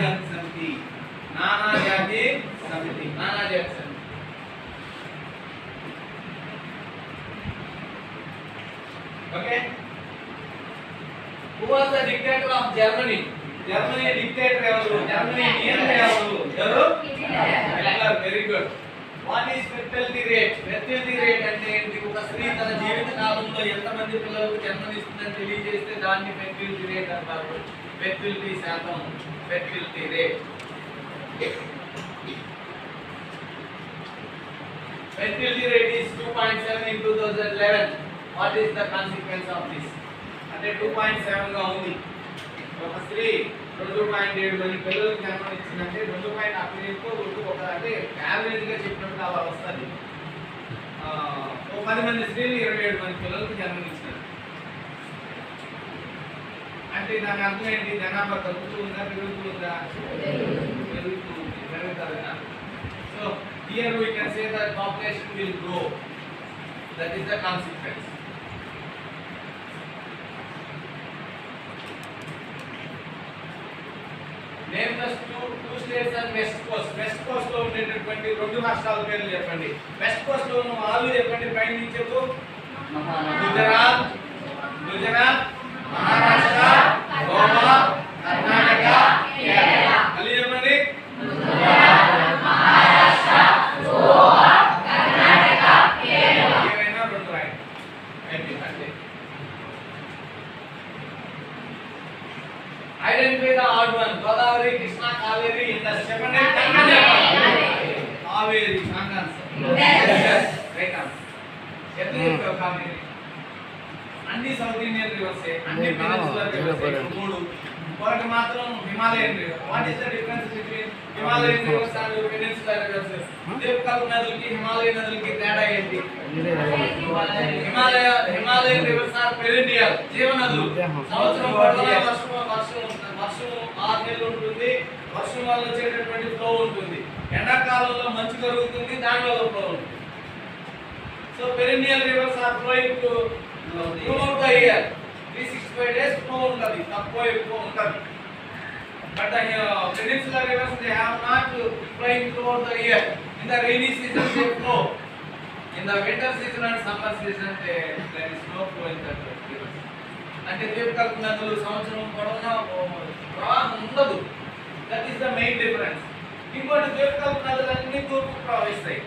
జాతి సమితి. నానా జాతి సమితి. నానా జాతి సమితి. Okay? Who was the dictator of Germany Germany dictator ఎవరు? జర్మనీ నియంత్రణ ఎవరు? ఎవరు? Hitler very good what is fertility rate fertility rate అంటే ఏంటి? ఒక స్త్రీ తన జీవిత కాలంలో ఎంతమంది పిల్లలకు జన్మనిస్తుందని తెలియజేస్తే దాన్ని ఫెర్టిలిటీ రేట్ అంటారు. ఫెర్టిలిటీ శాతం fertility rate fertility rate is 2.7 in 2011 what is the consequence of this? అంటే 2.7 గా ఉంది. ఒక స్త్రీ రెండు పాయింట్ ఏడు మంది పిల్లలకు జన్మనిచ్చిందంటే రెండు పాయింట్ అక్కడ ఒక అంటే వస్తుంది ఆ, ఓ పది మంది స్త్రీలు ఇరవై ఏడు మంది పిల్లలకు జన్మనిచ్చినారు అంటే దాని అర్థం ఏంటి జనాభా తగ్గుతూ ఉందా పెరుగుతూ ఉందా పెరుగుతూ ఉంది పెరుగుతుందా so here we can say that population will grow that is the consequence States and west coast. West coast లో ఉండేటటువంటి రెండు రాష్ట్రాల పేర్లు చెప్పండి. వెస్ట్ కోస్ట్లో ఉన్న వాళ్ళు చెప్పండి పైన నుంచి చెప్పు గుజరాత్. గుజరాత్. కావేరి ఎట్లా చెప్పావు అన్ని సౌత్ ఇండియన్ రివర్స్ అన్ని నేను పెనిన్సులర్ నేను రివర్స్. మూడు. ఒకటి మాత్రం Himalayan river. What is the difference between Himalayan rivers and peninsular rivers దీపకల్ప నదులకి హిమాలయ నదులకి తేడా ఏంటి? Himalaya Himalayan rivers are perennial జీవనదులు. సంవత్సరం పొడవునా వర్షం వర్షం. వర్షం ఆరు నెలలు ఉంటుంది. వర్షం వల్ల వచ్చేటటువంటి ఫ్లో ఉంటుంది. ఎండాకాలంలో మంచు కరుగుతుంది దాని ఫ్లో ఉంటుంది. So perennial rivers are flowing to throughout the year three sixty five days flow ఉంటుంది తక్కువ ఎక్కువ ఉంటుంది. But the peninsular rivers they have not flowing throughout the year in the rainy season they flow in the winter season and summer season they there is no flow in that rivers అంటే ద్వీపకల్ప నదులు సంవత్సరం పొడవునా ప్రవాహం ప్రవహిస్తాయి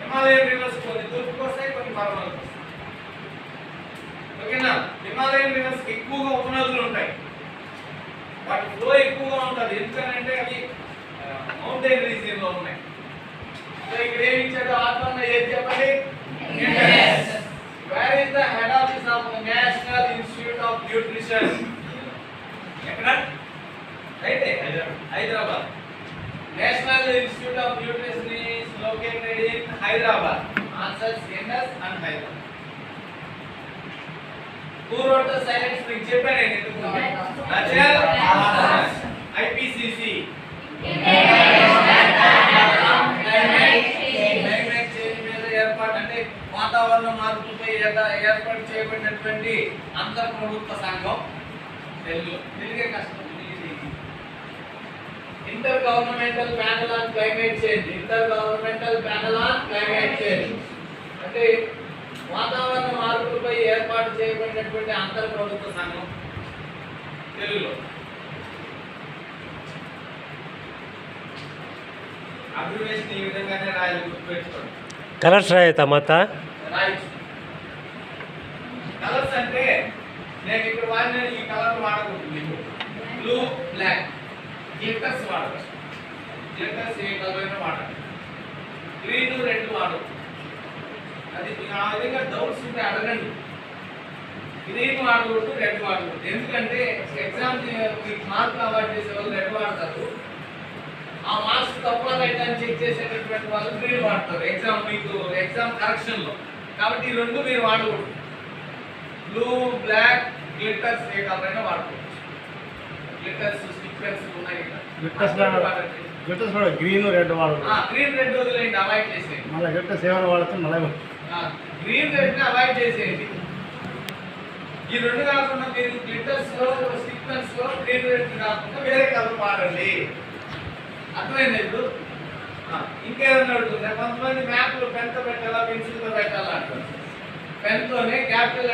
Himalayan reverse కొన్ని తూర్పుకు వస్తాయి కొన్ని పర్వతాలకు వస్తాయి. ఓకేనా? హిమాలయన్ రివర్స్ ఎక్కువగా ఉపనదులు ఉంటాయి. వాటి ఫ్లో ఎక్కువగా ఉంటుంది. ఎందుకంటే అవి మౌంటైన్ రీజియన్లో ఉన్నాయి. సో ఇక్కడ ఏమి ఇచ్చాడు ఆత్మ ఏది చెప్పండి? Where is the head office of National Institute of Nutrition ఎక్కడ? Right Hyderabad. National Institute of Nutrition is located in Hyderabad. Answers NS and Hyderabad. Who wrote the silent spring? చెప్పాను నేను ఎందుకు నచల్ ఐపిసిసి వాతావరణ మార్పులపై ఏర్పా- ఏర్పాటు చేయబడినటువంటి అంతర్ ప్రభుత్వ సంఘం తెలుగు తెలుగే కష్టం intergovernmental panel on climate change. Intergovernmental panel on climate change. అంటే వాతావరణ మార్పులపై ఏర్పాటు చేయబడినటువంటి అంతర్ ప్రభుత్వ సంఘం. తెలుగులో. ఈ విధంగానే రాయాలి గుర్తుపెట్టుకోండి. కలర్స్ రాయతా మాత కలర్స్ అంటే నేను ఇక్కడ వాడిన ఈ కలర్ వాడకూడదు. బ్లూ బ్లాక్ గ్లిటర్స్ వాడు గ్లిటర్స్ ఏ కలర్ వాడు వాడాలి గ్రీన్ రెడ్ వాడదు అది ఆ విధంగా డౌట్స్ ఉంటే అడగండి. గ్రీన్ వాడకూడదు రెడ్ వాడకూడదు. ఎందుకంటే ఎగ్జామ్ మీకు మార్కులు అవాయిడ్ చేసే వాళ్ళు రెడ్ వాడతారు. ఆ మార్క్స్ తక్కువ రైట్ అని చెక్ చేసేటటువంటి వాళ్ళు గ్రీన్ వాడతారు. ఎగ్జామ్ మీకు ఎగ్జామ్ కరెక్షన్లో. కాబట్టి ఈ రెండు మీరు వాడకూడదు. బ్లూ బ్లాక్ గ్లిటర్స్ ఏ కలర్ అయినా వాడుకోవచ్చు గ్లిటర్స్ ఉన్నాయి. Glitters కూడా- గ్రీన్ రెడ్ వాడు గ్రీన్ రెడ్ వదిలేయండి అవాయిడ్ చేసేయండి. మళ్ళీ గిట్టస్ ఏమైనా వాడితే మళ్ళీ గ్రీన్ రెడ్ని అవాయిడ్ చేసేయండి. ఈ రెండు కాకుండా మీరు గ్లిటర్స్లో స్టిక్ సీక్వెన్స్లో గ్రీన్ రెడ్ కాకుండా వేరే కలర్ వాడండి. అర్థమైంది ఇప్పుడు? ఇంకేదన్నా అడుగుతుందా? కొంతమంది మ్యాప్లు పెన్తో పెట్టాలా పెన్సిల్తో పెట్టాలా అంటారు. పెన్తోనే క్యాపిటల్